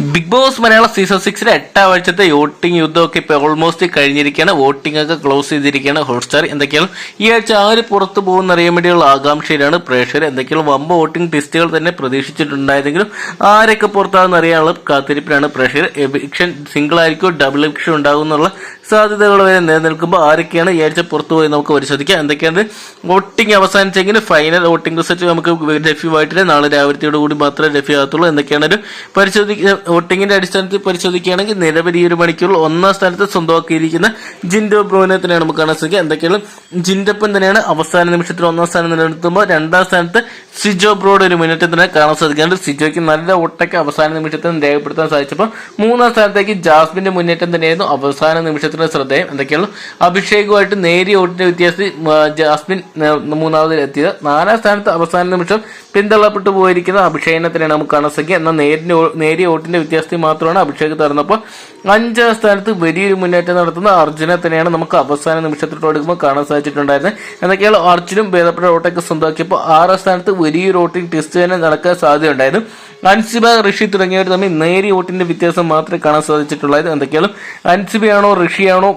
Big Boss Malayala season സിക്സിലെ എട്ടാം ആഴ്ചത്തെ വോട്ടിംഗ് യുദ്ധമൊക്കെ ഇപ്പോൾ ഓൾമോസ്റ്റ് കഴിഞ്ഞിരിക്കുകയാണ്. വോട്ടിംഗ് ഒക്കെ ക്ലോസ് ചെയ്തിരിക്കുകയാണ്. ഹോട്ട്സ്റ്റാർ എന്തൊക്കെയാണ്? ഈ ആഴ്ച ആര് പുറത്തു പോകുന്ന അറിയാൻ വേണ്ടിയുള്ള ആകാംക്ഷയിലാണ് പ്രേക്ഷകർ. എന്തൊക്കെയാണ്? വമ്പ വോട്ടിംഗ് ടെസ്റ്റുകൾ തന്നെ പ്രതീക്ഷിച്ചിട്ടുണ്ടായിരുന്നെങ്കിലും ആരൊക്കെ പുറത്താകുന്ന അറിയാനുള്ള കാത്തിരിപ്പിലാണ് പ്രേക്ഷകർ. എവിക്ഷൻ സിംഗിൾ ആയിരിക്കും? ഡബിൾ എവിക്ഷൻ ഉണ്ടാകും എന്നുള്ള സാധ്യതകൾ വരെ നിലനിൽക്കുമ്പോൾ ആരൊക്കെയാണ് ഈ ആഴ്ച പുറത്തു പോയി നമുക്ക് പരിശോധിക്കാം. എന്തൊക്കെയാണ് വോട്ടിംഗ് അവസാനിച്ചെങ്കിൽ ഫൈനൽ വോട്ടിംഗ് റിസൾട്ട് നമുക്ക് ലഭ്യമായിട്ടില്ല. നാളെ രാവിലത്തോടു കൂടി മാത്രമേ ലഭ്യമാകത്തുള്ളൂ. എന്തൊക്കെയാണ് ഒരു പരിശോധിക്ക വോട്ടിങ്ങിന്റെ അടിസ്ഥാനത്തിൽ പരിശോധിക്കുകയാണെങ്കിൽ ഈ ഒരു മണിക്കൂറിൽ ഒന്നാം സ്ഥാനത്ത് സ്വന്തമാക്കിയിരിക്കുന്ന ജിൻഡോ ബ്രോനെ തന്നെയാണ് നമുക്ക് കാണാൻ സാധിക്കുക. എന്തൊക്കെയാണ്? ജിൻഡപ്പൻ തന്നെയാണ് അവസാന നിമിഷത്തിൽ ഒന്നാം സ്ഥാനം നിലനിർത്തുമ്പോൾ രണ്ടാം സ്ഥാനത്ത് സിജോ ബ്രോഡ് ഒരു മുന്നേറ്റം തന്നെ കാണാൻ സാധിക്കുന്നുണ്ട്. സിജോയ്ക്ക് നല്ല വോട്ടൊക്കെ അവസാന നിമിഷത്തിൽ രേഖപ്പെടുത്താൻ സാധിച്ചപ്പോൾ മൂന്നാം സ്ഥാനത്തേക്ക് ജാസ്മിന്റെ മുന്നേറ്റം തന്നെയായിരുന്നു അവസാന നിമിഷത്തിന്റെ ശ്രദ്ധേയം എന്തൊക്കെയാണ് അഭിഷേകുമായിട്ട് നേരിയ ഓട്ടിന്റെ വ്യത്യാസത്തിൽ ജാസ്മിൻ മൂന്നാമതിൽ എത്തിയത്. നാലാം സ്ഥാനത്ത് അവസാന നിമിഷം പിന്തള്ളപ്പെട്ടു പോയിരിക്കുന്ന അഭിഷേകിനെ തന്നെയാണ് നമുക്ക് കാണാൻ സാധിക്കുക. എന്നാൽ നേരിയ വോ- നേരിയ ഓട്ടിന്റെ വ്യത്യാസത്തിൽ മാത്രമാണ് അഭിഷേക് തരുന്നപ്പോൾ അഞ്ചാം സ്ഥാനത്ത് വലിയൊരു മുന്നേറ്റം നടത്തുന്ന അർജുനെ തന്നെയാണ് നമുക്ക് അവസാന നിമിഷത്തിലോട്ട് എടുക്കുമ്പോൾ കാണാൻ സാധിച്ചിട്ടുണ്ടായിരുന്നത്. എന്തൊക്കെയാണ് അർജുനും ഭേദപ്പെട്ട ഓട്ടൊക്കെ സ്വന്തമാക്കിയപ്പോൾ ആറാം സ്ഥാനത്ത് വലിയൊരു ഓട്ടിംഗ് ടെസ്റ്റ് തന്നെ നടക്കാൻ സാധ്യതയുണ്ടായിരുന്നു. അൻസിബ ഋഷി തുടങ്ങിയവർ തമ്മിൽ നേരിയ വോട്ടിന്റെ വ്യത്യാസം മാത്രമേ കാണാൻ സാധിച്ചിട്ടുള്ളത് എന്തൊക്കെയാണ് അൻസിബയാണോ ഋഷിയാണോ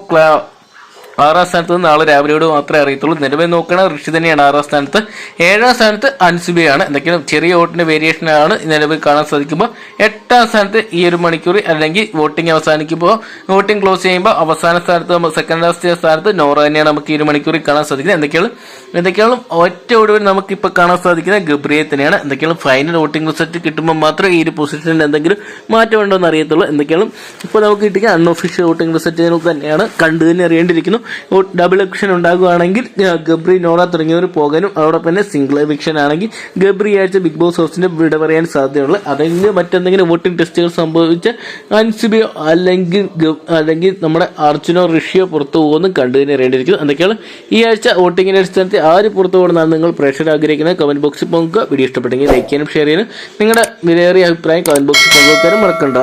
ആറാം സ്ഥാനത്ത് നാളെ രാവിലെയോട് മാത്രമേ അറിയത്തുള്ളൂ. നിലവിൽ നോക്കണ ഋഷി തന്നെയാണ് ആറാം സ്ഥാനത്ത്. ഏഴാം സ്ഥാനത്ത് അൻസുബയാണ്. എന്തൊക്കെയാണ് ചെറിയ വോട്ടിന്റെ വേരിയേഷനാണ് നിലവിൽ കാണാൻ സാധിക്കുമ്പോൾ. എട്ടാം സ്ഥാനത്ത് ഈ ഒരു മണിക്കൂർ അല്ലെങ്കിൽ വോട്ടിംഗ് അവസാനിക്കുമ്പോൾ വോട്ടിംഗ് ക്ലോസ് ചെയ്യുമ്പോൾ അവസാന സ്ഥാനത്ത് നമ്മൾ സെക്കൻഡ് ലാസ്റ്റ് സ്ഥാനത്ത് നോറ തന്നെയാണ് നമുക്ക് ഈ ഒരു മണിക്കൂറിൽ കാണാൻ സാധിക്കുന്നത്. എന്തൊക്കെയാണ്? എന്തൊക്കെയാണ്? ഒറ്റ ഒടുവിൽ നമുക്ക് ഇപ്പോൾ കാണാൻ സാധിക്കുന്നത് ഗബ്രിയെ തന്നെയാണ്. എന്തൊക്കെയാണ്? ഫൈനൽ വോട്ടിംഗ് റിസൾട്ട് കിട്ടുമ്പോൾ മാത്രമേ ഈ ഒരു പൊസിഷനിൽ എന്തെങ്കിലും മാറ്റം ഉണ്ടോ എന്ന് അറിയത്തുള്ളൂ. എന്തൊക്കെയാണ്? ഇപ്പോൾ നമുക്ക് കിട്ടിയ അൺഒഫീഷ്യൽ വോട്ടിംഗ് റിസൾട്ടുകൾ തന്നെയാണ് കണ്ടു തന്നെ അറിയേണ്ടിയിരിക്കുന്നു. ഡബിൾ എവിക്ഷൻ ഉണ്ടാകുകയാണെങ്കിൽ ഗബ്രി നോറ തുടങ്ങിയവർ പോകാനും അതോടൊപ്പം തന്നെ സിംഗിൾ എവിക്ഷൻ ആണെങ്കിൽ ഗബ്രി ആഴ്ച ബിഗ് ബോസ് ഹൗസിന്റെ വിട പറയാൻ സാധ്യതയുള്ളൂ. അതെങ്കിൽ മറ്റെന്തെങ്കിലും വോട്ടിംഗ് ടെസ്റ്റുകൾ സംഭവിച്ച അൻസിബിയോ അല്ലെങ്കിൽ അല്ലെങ്കിൽ നമ്മുടെ അർജുനോ ഋഷിയോ പുറത്തു പോകുന്നു കണ്ടു തന്നെ അറിയേണ്ടിയിരിക്കുന്നു എന്തൊക്കെയാണ്? ഈ ആഴ്ച വോട്ടിങ്ങിന്റെ അടിസ്ഥാനത്തിൽ ആര് പുറത്തു പോകണമെന്നാണ് നിങ്ങൾ പ്രേക്ഷകർ ആഗ്രഹിക്കുന്നത്. കമന്റ് ബോക്സിൽ പങ്കുക വീഡിയോ ഇഷ്ടപ്പെട്ടെങ്കിൽ ലൈക്ക് ചെയ്യാനും ഷെയർ ചെയ്യാനും. നിങ്ങളുടെ വിലയേറിയ അഭിപ്രായം കമന്റ് ബോക്സിൽ പങ്കുവെക്കാനും മറക്കണ്ട.